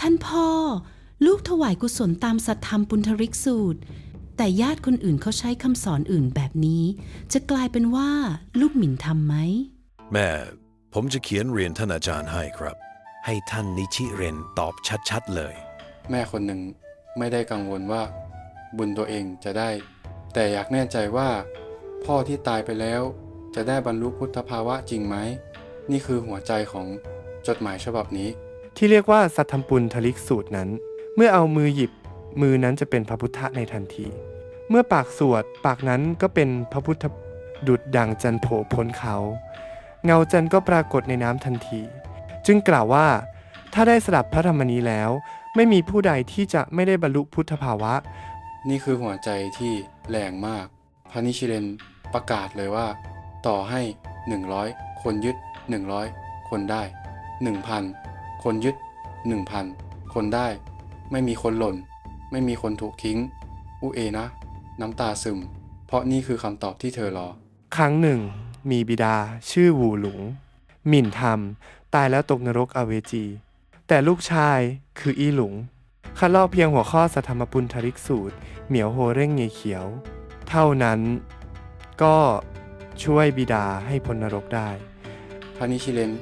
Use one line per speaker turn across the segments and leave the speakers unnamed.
ท่านพ่อ ลูกถวายกุศลตามสัทธรรมปุณธริกสูตร แต่ญาติคนอื่นเขาใช้คำสอนอื่นแบบนี้ จะกลายเป็นว่าลูกหมิ่นทำไหม
แม่ ผมจะเขียนเรียนท่านอาจารย์ให้ครับ ให้ท่านนิชิเรนตอบชัดๆเลย
แม่คนหนึ่งไม่ได้กังวลว่า บุญตัวเองจะได้ แต่อยากแน่ใจว่า พ่อที่ตายไปแล้ว จะได้บรรลุพุทธภาวะจริงไหม นี่คือหัวใจของจดหมายฉบับนี้
ที่เรียกว่าสัทธมปุณทลิกสูตรนั้น เมื่อเอามือหยิบมือนั้นจะเป็นพระพุทธในทันที เมื่อปากสวดปากนั้นก็เป็นพระพุทธดุดดังจันโผพ้นเขา เงาจันก็ปรากฏในน้ำทันที จึงกล่าวว่า ถ้าได้สดับพระธรรมนี้แล้ว ไม่มีผู้ใดที่จะไม่ได้บรรลุพุทธภาวะ
นี่คือหัวใจที่แรงมาก พระนิชิเรนประกาศเลยว่า ต่อให้ 100 คนยึด 100 คนได้ 1,000 คนยึด 1,000 คนได้ ไม่มีคนหล่น ไม่มีคนถูกทิ้งอุเอนะ น้ำตาซึม เพราะนี่คือคำตอบที่เธอรอ
ครั้งหนึ่ง มีบิดาชื่อวูหลุง หมิ่นธรรมตายแล้วตกนรกอเวจี แต่ลูกชายคืออีหลุงคัดลอกเพียงหัวข้อสัทธรรมปุณธริกสูตร เหมียวโฮเร่งเงยเขียว เท่านั้นก็ช่วยบิดาให้พ้นนรกได้
พระนิชิเลน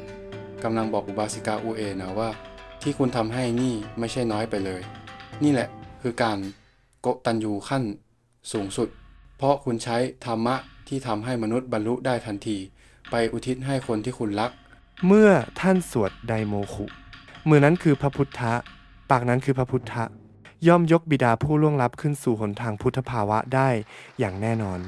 กำลังบอกอุบาสิกาอุเอนะว่า ที่คุณทำให้นี่ไม่ใช่น้อยไปเลย นี่แหละคือการโกตัญญูขั้นสูงสุด เพราะคุณใช้ธรรมะที่ทำให้มนุษย์บรรลุได้ทันที ไปอุทิศให้คนที่คุณรัก
เมื่อท่านสวดไดโมขุมือนั้นคือพระพุทธะ ปากนั้นคือพระพุทธะ ย่อมยกบิดาผู้ล่วงลับขึ้นสู่หนทางพุทธภาวะได้อย่างแน่นอน